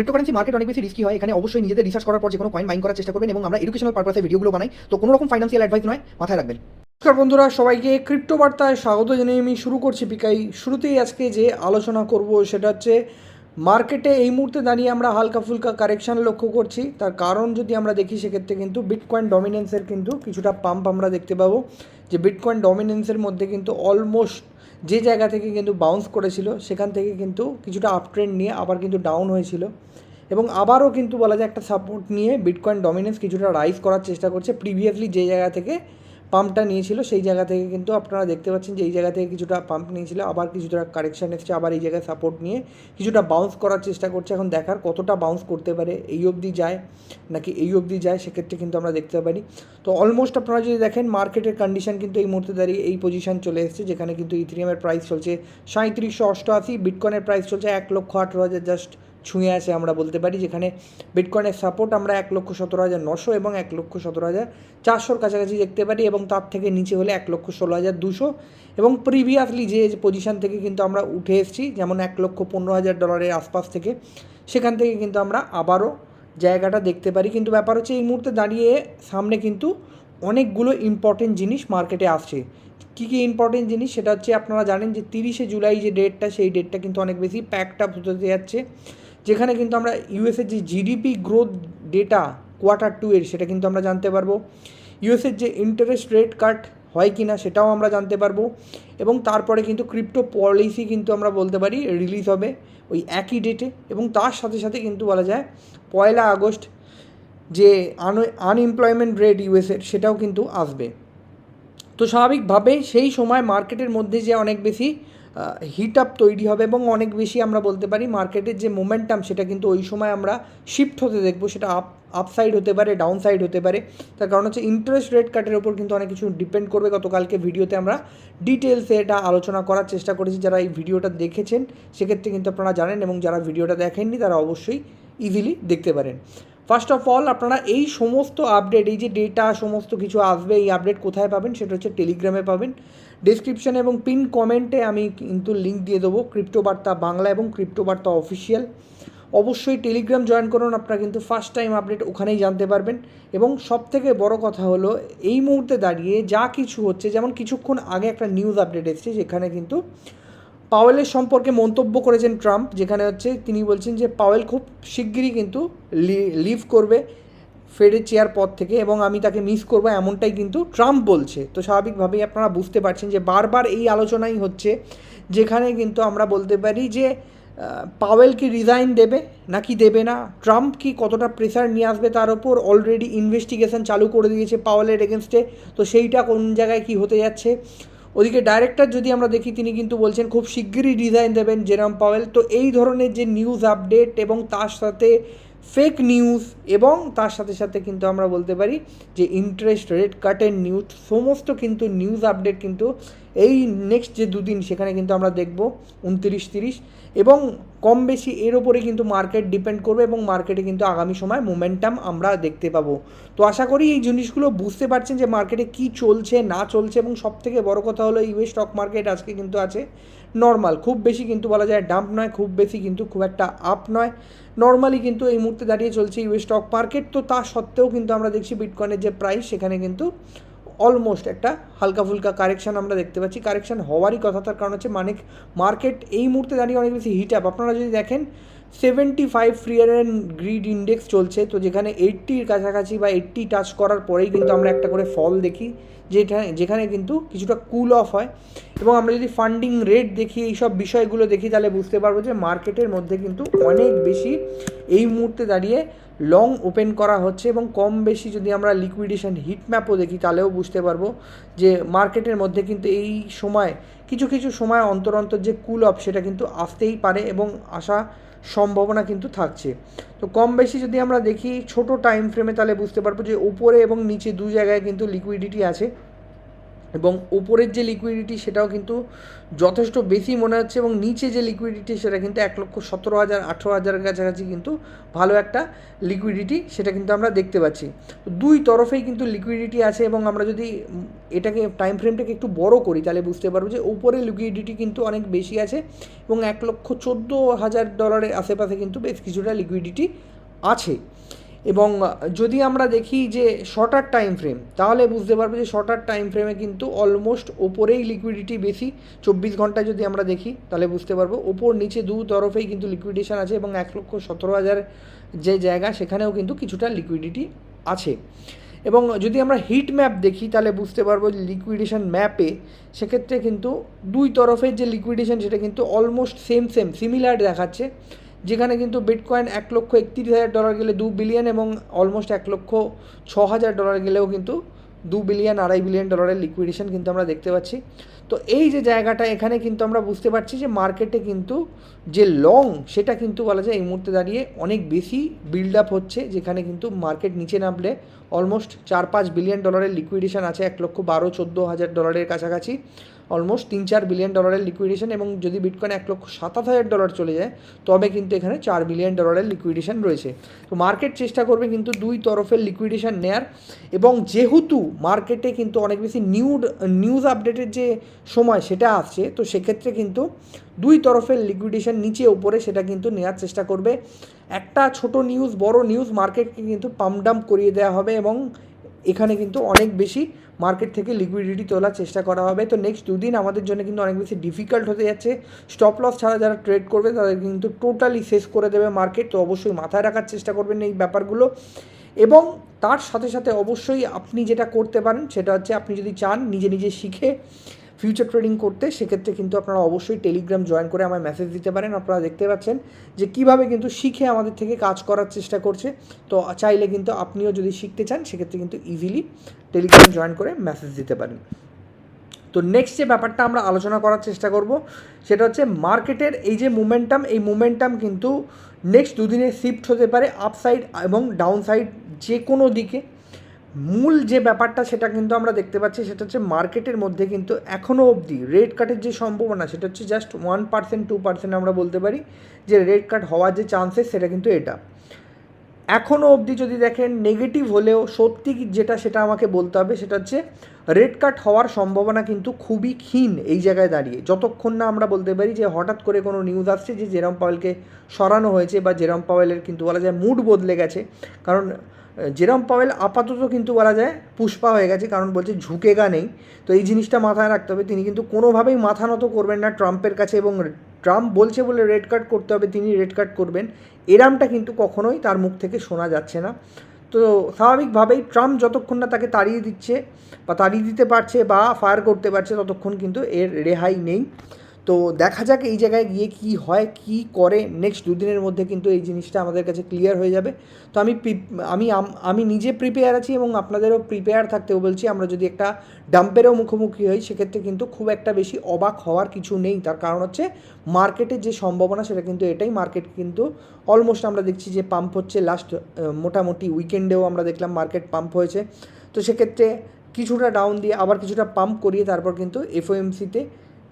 Cryptocurrency market অনেক বেশি risky হয়, এখানে অবশ্যই নিজেদের রিসার্চ করার পর যে কোনো কয়েন মাইন করার চেষ্টা করবেন এবং আমরা এডুকেশনাল পারপাসে ভিডিওগুলো বানাই। তো কোনো রকম ফাইন্যান্সিয়াল অ্যাডভাইস নয়, মাথায় রাখবেন। নমস্কার বন্ধুরা, সবাইকে ক্রিপ্টো বার্তায় স্বাগত জানিয়ে আমি শুরু করছি পিকাই শুরুতেই আজকে যে আলোচনা করব সেটা হচ্ছে মার্কেটে এই মুহূর্তে দাঁড়িয়ে আমরা হালকা ফুলকা কারেকশান লক্ষ্য করছি। তার কারণ যদি আমরা দেখি, সেক্ষেত্রে কিন্তু বিটকয়েন ডমিনেন্সের কিন্তু কিছুটা পাম্প আমরা দেখতে পাবো। যে বিটকয়েন ডমিনেন্সের মধ্যে কিন্তু অলমোস্ট যে জায়গা থেকে কিন্তু বাউন্স করেছিল, সেখান থেকে কিন্তু কিছুটা আপ ট্রেন্ড নিয়ে আবার কিন্তু ডাউন হয়েছিল। এবং আবারও কিন্তু বলা যায় একটা সাপোর্ট নিয়ে বিটকয়েন ডমিনেন্স কিছুটা রাইজ করার চেষ্টা করছে। প্রিভিয়াসলি যে জায়গা থেকে পাম্পটা নিয়েছিল, সেই জায়গা থেকে কিন্তু আপনারা দেখতে পাচ্ছেন যে এই জায়গা থেকে কিছুটা পাম্প নিয়েছিল, আবার কিছুটা কারেকশান এসছে, আবার এই জায়গায় সাপোর্ট নিয়ে কিছুটা বাউন্স করার চেষ্টা করছে। এখন দেখার কতটা বাউন্স করতে পারে, এই অবধি যায় নাকি এই অবধি যায়, সেক্ষেত্রে কিন্তু আমরা দেখতে পারি। তো অলমোস্ট আপনারা যদি দেখেন মার্কেটের কন্ডিশন কিন্তু এই মুহূর্তে দাঁড়িয়ে এই পজিশন চলে এসেছে, যেখানে কিন্তু ইথিরিয়ামের প্রাইস চলছে সাঁত্রিশশো অষ্টআশি বিটকয়েনের প্রাইস চলছে এক লক্ষ আঠেরো হাজার জাস্ট ছুঁয়ে আছে আমরা বলতে পারি, যেখানে বিটকয়েনের সাপোর্ট আমরা এক লক্ষ সতেরো হাজার নশো এবং এক লক্ষ সতেরো হাজার চারশোর কাছাকাছি দেখতে পারি এবং তার থেকে নিচে হলে এক লক্ষ ষোলো হাজার দুশো এবং প্রিভিয়াসলি যে পজিশান থেকে কিন্তু আমরা উঠে এসেছি, যেমন এক লক্ষ পনেরো হাজার ডলারের আশপাশ থেকে, সেখান থেকে কিন্তু আমরা আবারও জায়গাটা দেখতে পারি। কিন্তু ব্যাপার হচ্ছে এই মুহূর্তে দাঁড়িয়ে সামনে কিন্তু অনেকগুলো ইম্পর্টেন্ট জিনিস মার্কেটে আসছে। কী কী ইম্পর্টেন্ট জিনিস? সেটা হচ্ছে আপনারা জানেন যে তিরিশে জুলাই যে ডেটটা সেই ডেটটা কিন্তু অনেক বেশি প্যাকড আপ হতে যাচ্ছে। যেখানে কিন্তু আমরা ইউএসের যে GDP growth data quarter two এর, সেটা কিন্তু আমরা জানতে পারব। ইউএসের যে ইন্টারেস্ট রেট কাট হয় কি না সেটাও আমরা জানতে পারব। এবং তারপরে কিন্তু ক্রিপ্টো পলিসি কিন্তু আমরা বলতে পারি রিলিজ হবে ওই একই ডেটে এবং তার সাথে সাথে কিন্তু বলা যায় পয়লা আগস্ট যে আন আনএমপ্লয়মেন্ট রেট ইউএসের সেটাও কিন্তু আসবে। তো স্বাভাবিকভাবে সেই সময় মার্কেটের মধ্যে যে অনেক বেশি হিট আপ তৈরি হবে এবং অনেক বেশি আমরা বলতে পারি মার্কেটের যে মোমেন্টাম সেটা কিন্তু ওই সময় আমরা শিফট হতে দেখব, সেটা আপ আপসাইড হতে পারে ডাউন সাইড হতে পারে। তার কারণ হচ্ছে ইন্টারেস্ট রেট কাটের ওপর কিন্তু অনেক কিছু ডিপেন্ড করবে। গতকালকে ভিডিওতে আমরা ডিটেলসে এটা আলোচনা করার চেষ্টা করেছি। যারা এই ভিডিওটা দেখেছেন, সেক্ষেত্রে কিন্তু আপনারা জানেন এবং যারা ভিডিওটা দেখেননি, তারা অবশ্যই ইজিলি দেখতে পারেন। ফার্স্ট অফ অল আপনারা এই সমস্ত আপডেট এই যে ডেটা সমস্ত কিছু আসবে, এই আপডেট কোথায় পাবেন, সেটা হচ্ছে টেলিগ্রামে পাবেন। ডিসক্রিপশানে এবং পিন কমেন্টে আমি কিন্তু লিঙ্ক দিয়ে দেবো ক্রিপ্টোবার্তা বাংলা এবং ক্রিপ্টোবার্তা অফিসিয়াল অবশ্যই টেলিগ্রাম জয়েন করুন, আপনারা কিন্তু ফার্স্ট টাইম আপডেট ওখানেই জানতে পারবেন। এবং সব থেকে বড় কথা হলো, এই মুহূর্তে দাঁড়িয়ে যা কিছু হচ্ছে, যেমন কিছুক্ষণ আগে একটা নিউজ আপডেট এসেছে, যেখানে কিন্তু পাওয়েলের সম্পর্কে মন্তব্য করেছেন ট্রাম্প, যেখানে হচ্ছে তিনি বলছেন যে পাওয়েল খুব শিগগিরই কিন্তু লিভ করবে। ফেডের চেয়ার পদ থেকে এবং আমি তাকে মিস করব এমনটাই কিন্তু ট্রাম্প বলছে। তো স্বাভাবিকভাবেই আপনারা বুঝতে পারছেন যে বারবার এই আলোচনাই হচ্ছে, যেখানে কিন্তু আমরা বলতে পারি যে পাওয়েল কি রিজাইন দেবে নাকি দেবে না? ট্রাম্প কি কতটা প্রেসার নিয়ে আসবে তার ওপর? অলরেডি ইনভেস্টিগেশন চালু করে দিয়েছে পাওয়েলের এগেনস্টে তো সেইটা কোন জায়গায় কি হতে যাচ্ছে? ওদিকে ডাইরেক্টর যদি আমরা দেখি, তিনি কিন্তু বলছেন খুব শিগগিরই ডিজাইন দেবেন জেরাম পাওয়েল। তো এই ধরনের যে নিউজ আপডেট এবং তার সাথে ফেক নিউজ এবং তার সাথে সাথে কিন্তু আমরা বলতে পারি যে ইন্টারেস্ট রেট কাটের নিউজ সমস্ত কিন্তু নিউজ আপডেট কিন্তু এই নেক্সট যে দুদিন, সেখানে কিন্তু আমরা দেখব উনতিরিশ, তিরিশ এবং কম বেশি এর ওপরে কিন্তু মার্কেট ডিপেন্ড করবে এবং মার্কেটে কিন্তু আগামী সময় মোমেন্টাম আমরা দেখতে পাবো। তো আশা করি এই জিনিসগুলো বুঝতে পারছেন যে মার্কেটে কি চলছে, না চলছে এবং সব থেকে বড় কথা হলো ইউএস স্টক মার্কেট আজকে কিন্তু আছে নর্মাল খুব বেশি কিন্তু বলা যায় ডাম্প নয়, খুব বেশি কিন্তু খুব একটা আপ নয়। নর্মালি কিন্তু এই মুহূর্তে দাঁড়িয়ে চলছে ইউএস স্টক মার্কেট তো তা সত্ত্বেও কিন্তু আমরা দেখছি বিটকয়েনের যে প্রাইস সেখানে কিন্তু অলমোস্ট একটা হালকা ফুলকা কারেকশান আমরা দেখতে পাচ্ছি। কারেকশান হওয়ারই কথা, তার কারণ হচ্ছে মানে মার্কেট এই মুহূর্তে দাঁড়িয়ে অনেক বেশি হিট আপ আপনারা যদি দেখেন seventy five fear and greed index চলছে। তো যেখানে এইট্টির কাছাকাছি বা এইট্টি টাচ করার পরেই কিন্তু আমরা একটা করে ফল দেখি, যেখানে যেখানে কিন্তু কিছুটা কুল অফ হয়। এবং আমরা যদি ফান্ডিং রেট দেখি, এই সব বিষয়গুলো দেখি, তাহলে বুঝতে পারব যে মার্কেটের মধ্যে কিন্তু অনেক বেশি এই মুহূর্তে দাঁড়িয়ে লং ওপেন করা হচ্ছে এবং কম বেশি যদি আমরা লিকুইডেশন হিট ম্যাপও দেখি, তাহলেও বুঝতে পারব যে মার্কেটের মধ্যে কিন্তু এই সময়, কিছু কিছু সময় অন্তর অন্তর যে কুল অফ সেটা কিন্তু আসতেই পারে এবং আসা সম্ভাবনা কিন্তু থাকছে। তো কম বেশি যদি আমরা দেখি, ছোট টাইম ফ্রেমে তাহলে বুঝতে পারব যে উপরে এবং নিচে দু জায়গায় কিন্তু লিকুইডিটি আছে। এবং ওপরের যে লিকুইডিটি সেটাও কিন্তু যথেষ্ট বেশি মনে হচ্ছে এবং নিচে যে লিকুইডিটি সেটা কিন্তু এক লক্ষ সতেরো হাজার, আঠেরো হাজারের কাছাকাছি কিন্তু ভালো একটা লিকুইডিটি সেটা কিন্তু আমরা দেখতে পাচ্ছি। দুই তরফেই কিন্তু লিকুইডিটি আছে এবং আমরা যদি এটাকে টাইম ফ্রেমটাকে একটু বড় করি তাহলে বুঝতে পারব যে উপরে লিকুইডিটি কিন্তু অনেক বেশি আছে এবং এক লক্ষ চোদ্দ হাজার ডলারের আশেপাশে কিন্তু বেশ কিছুটা লিকুইডিটি আছে। এবং যদি আমরা দেখি যে শর্টার টাইম ফ্রেম তাহলে বুঝতে পারব যে শর্টার টাইম ফ্রেমে কিন্তু অলমোস্ট ওপরেই লিকুইডিটি বেশি। চব্বিশ ঘন্টায় যদি আমরা দেখি, তাহলে বুঝতে পারব ওপর নিচে দু তরফেই কিন্তু লিকুইডেশন আছে এবং এক লক্ষ সতেরো হাজার যে জায়গা, সেখানেও কিন্তু কিছুটা লিকুইডিটি আছে। এবং যদি আমরা হিট ম্যাপ দেখি, তাহলে বুঝতে পারব যে লিকুইডেশন ম্যাপে সেক্ষেত্রে কিন্তু দুই তরফের যে লিকুইডেশন সেটা কিন্তু অলমোস্ট সেম সেম সিমিলার দেখাচ্ছে। যেখানে কিন্তু বিটকয়েন এক লক্ষ একত্রিশ হাজার ডলার গেলে দু বিলিয়ন এবং অলমোস্ট এক লক্ষ ছ হাজার ডলার গেলেও কিন্তু দু বিলিয়ন আড়াই বিলিয়ন ডলারের লিকুইডেশন কিন্তু আমরা দেখতে পাচ্ছি। তো এই যে জায়গাটা, এখানে কিন্তু আমরা বুঝতে পারছি যে মার্কেটে কিন্তু যে লং সেটা কিন্তু বলা যায় এই মুহূর্তে দাঁড়িয়ে অনেক বেশি বিল্ড আপ হচ্ছে, যেখানে কিন্তু মার্কেট নিচে নামলে অলমোস্ট চার পাঁচ বিলিয়ন ডলারের লিকুইডেশন আছে, এক লক্ষ বারো, চোদ্দ হাজার ডলারের কাছাকাছি। অলমোস্ট তিন চার বিলিয়ন ডলারের লিকুইডেশন এবং যদি বিটকয়েন এক লক্ষ সাতাশ হাজার ডলার চলে যায়, তবে কিন্তু এখানে চার বিলিয়ন ডলারের লিকুইডেশন রয়েছে। তো মার্কেট চেষ্টা করবে কিন্তু দুই তরফের লিকুইডেশন নেয়ার এবং যেহেতু মার্কেটে কিন্তু অনেক বেশি নিউড নিউজ আপডেটের যে সময় সেটা আসছে, তো সেক্ষেত্রে কিন্তু দুই তরফের লিকুইডেশন নিচে ওপরে সেটা কিন্তু নেওয়ার চেষ্টা করবে। একটা ছোট নিউজ বড় নিউজ মার্কেটকে কিন্তু পাম্প ডাম্প করিয়ে দেওয়া হবে এবং এখানে কিন্তু অনেক বেশি মার্কেট থেকে লিকুইডিটি তোলার চেষ্টা করা হবে। তো নেক্সট দুদিন আমাদের জন্য কিন্তু অনেক বেশি ডিফিকাল্ট হতে যাচ্ছে। স্টপ লস ছাড়া যারা ট্রেড করবে, তাদের কিন্তু টোটালি শেষ করে দেবে মার্কেট তো অবশ্যই মাথায় রাখার চেষ্টা করবেন এই ব্যাপারগুলো। এবং তার সাথে সাথে অবশ্যই আপনি যেটা করতে পারেন, সেটা হচ্ছে আপনি যদি চান, নিজে নিজে শিখে ফিউচার ট্রেডিং করতে, সেক্ষেত্রে কিন্তু আপনারা অবশ্যই টেলিগ্রাম জয়েন করে আমায় মেসেজ দিতে পারেন। আপনারা দেখতে পাচ্ছেন যে কীভাবে কিন্তু শিখে আমাদের থেকে কাজ করার চেষ্টা করছে। তো চাইলে কিন্তু আপনিও যদি শিখতে চান, সেক্ষেত্রে কিন্তু ইজিলি টেলিগ্রাম জয়েন করে মেসেজ দিতে পারেন। তো নেক্সট যে ব্যাপারটা আমরা আলোচনা করার চেষ্টা করব, সেটা হচ্ছে মার্কেটের এই যে মোমেন্টাম এই মোমেন্টাম কিন্তু নেক্সট দুদিনে শিফট হতে পারে আপসাইড এবং ডাউন সাইড যে কোনো দিকে। মূল যে ব্যাপারটা সেটা কিন্তু আমরা দেখতে পাচ্ছি, সেটা হচ্ছে মার্কেটের মধ্যে কিন্তু এখনও অবধি রেড কাটের যে সম্ভাবনা, সেটা হচ্ছে just one percent two percent আমরা বলতে পারি যে রেড কাট হওয়ার যে চান্সেস সেটা কিন্তু এটা। এখনও অবধি যদি দেখেন নেগেটিভ হলেও সত্যি যেটা সেটা আমাকে বলতে হবে, সেটা হচ্ছে রেড কাট হওয়ার সম্ভাবনা কিন্তু খুবই ক্ষীণ এই জায়গায় দাঁড়িয়ে। যতক্ষণ না আমরা বলতে পারি যে হঠাৎ করে কোনো নিউজ আসছে যে জেরম পাওয়েলকে সরানো হয়েছে বা জেরম পাওয়েলের কিন্তু বলা যায় মুড বদলে গেছে, কারণ জেরম পাওয়েল আপাতত কিন্তু বলা যায় পুষ্পা হয়ে গেছে, কারণ বলছে ঝুঁকেগা নেই। তো এই জিনিসটা মাথায় রাখতে হবে, তিনি কিন্তু কোনোভাবেই মাথা নত করবেন না ট্রাম্পের কাছে এবং ট্রাম্প বলছে বলে রেড কার্ড করতে হবে, তিনি রেড কার্ড করবেন। এরামটা কিন্তু কখনোই তার মুখ থেকে শোনা যাচ্ছে না। তো স্বাভাবিকভাবেই ট্রাম্প যতক্ষণ না তাকে তাড়িয়ে দিচ্ছে বা তাড়িয়ে দিতে পারছে বা ফায়ার করতে পারছে, ততক্ষণ কিন্তু এর রেহাই নেই। তো দেখা যাক এই জায়গায় গিয়ে কি হয়, কি করে নেক্সট দুদিনের মধ্যে কিন্তু এই জিনিসটা আমাদের কাছে ক্লিয়ার হয়ে যাবে। তো আমি আমি আমি নিজে প্রিপেয়ার আছি এবং আপনাদেরও প্রিপেয়ার থাকতেও বলছি, আমরা যদি একটা ডাম্পেরও মুখোমুখি হই, সেক্ষেত্রে কিন্তু খুব একটা বেশি অবাক হওয়ার কিছু নেই। তার কারণ হচ্ছে মার্কেটের যে সম্ভাবনা, সেটা কিন্তু এটাই। মার্কেট কিন্তু অলমোস্ট আমরা দেখছি যে পাম্প হচ্ছে লাস্ট মোটামুটি উইকেন্ডেও আমরা দেখলাম মার্কেট পাম্প হয়েছে। তো সেক্ষেত্রে কিছুটা ডাউন দিয়ে আবার কিছুটা পাম্প করিয়ে তারপর কিন্তু এফওএমসিতে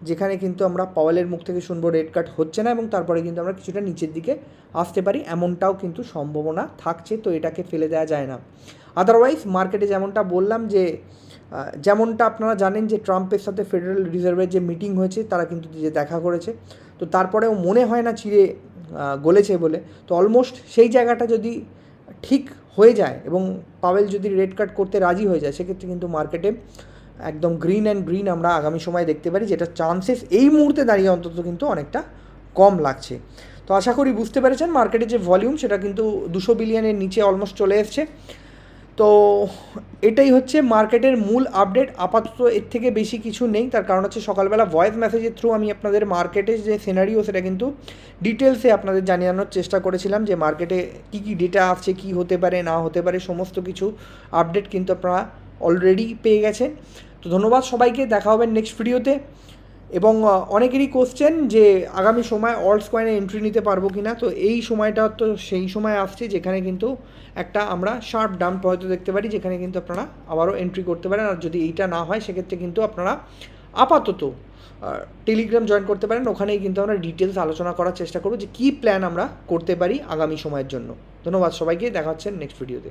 যেখানে কিন্তু আমরা পাওয়ালের মুখ থেকে শুনব রেড কাট হচ্ছে না এবং তারপরে কিন্তু আমরা কিছুটা নিচের দিকে আসতে পারি, এমনটাও কিন্তু সম্ভাবনা থাকছে, তো এটাকে ফেলে দেওয়া যায় না। আদারওয়াইজ মার্কেটে যেমনটা বললাম যে যেমনটা আপনারা জানেন যে ট্রাম্পের সাথে ফেডারেল রিজার্ভের যে মিটিং হয়েছে, তারা কিন্তু যে দেখা করেছে, তো তারপরেও মনে হয় না চিড়ে গলেছে বলে, তো অলমোস্ট সেই জায়গাটা যদি ঠিক হয়ে যায় এবং পাওয়েল যদি রেড কাট করতে রাজি হয়ে যায়, সেক্ষেত্রে কিন্তু মার্কেটে একদম গ্রিন অ্যান্ড গ্রিন আমরা আগামী সময় দেখতে পারি, যেটা চান্সেস এই মুহূর্তে দাঁড়িয়ে অন্তত কিন্তু অনেকটা কম লাগছে। তো আশা করি বুঝতে পেরেছেন মার্কেটের যে ভলিউম সেটা কিন্তু দুশো বিলিয়নের নিচে অলমোস্ট চলে এসছে। তো এটাই হচ্ছে মার্কেটের মূল আপডেট আপাতত এর থেকে বেশি কিছু নেই, তার কারণ হচ্ছে সকালবেলা ভয়েস মেসেজের থ্রু আমি আপনাদের মার্কেটের যে সিনারিও সেটা কিন্তু ডিটেলসে আপনাদের জানানোর চেষ্টা করেছিলাম যে মার্কেটে কী কী ডেটা আসছে, কী হতে পারে, না হতে পারে, সমস্ত কিছু আপডেট কিন্তু আপনারা অলরেডি পেয়ে গেছেন তো ধন্যবাদ সবাইকে, দেখা হবে নেক্সট ভিডিওতে এবং অনেকেরই কোশ্চেন যে আগামী সময় অল্টস কয়েনে এন্ট্রি নিতে পারব কি না তো এই সময়টা তো সেই সময় আসছে যেখানে কিন্তু একটা আমরা শার্প ডাম্প হয়তো দেখতে পারি, যেখানে কিন্তু আপনারা আবারও এন্ট্রি করতে পারেন। আর যদি এইটা না হয়, সেক্ষেত্রে কিন্তু আপনারা আপাতত টেলিগ্রাম জয়েন করতে পারেন। ওখানেই কিন্তু আমরা ডিটেলস আলোচনা করার চেষ্টা করব যে কী প্ল্যান আমরা করতে পারি আগামী সময়ের জন্য। ধন্যবাদ সবাইকে, দেখা হচ্ছে নেক্সট ভিডিওতে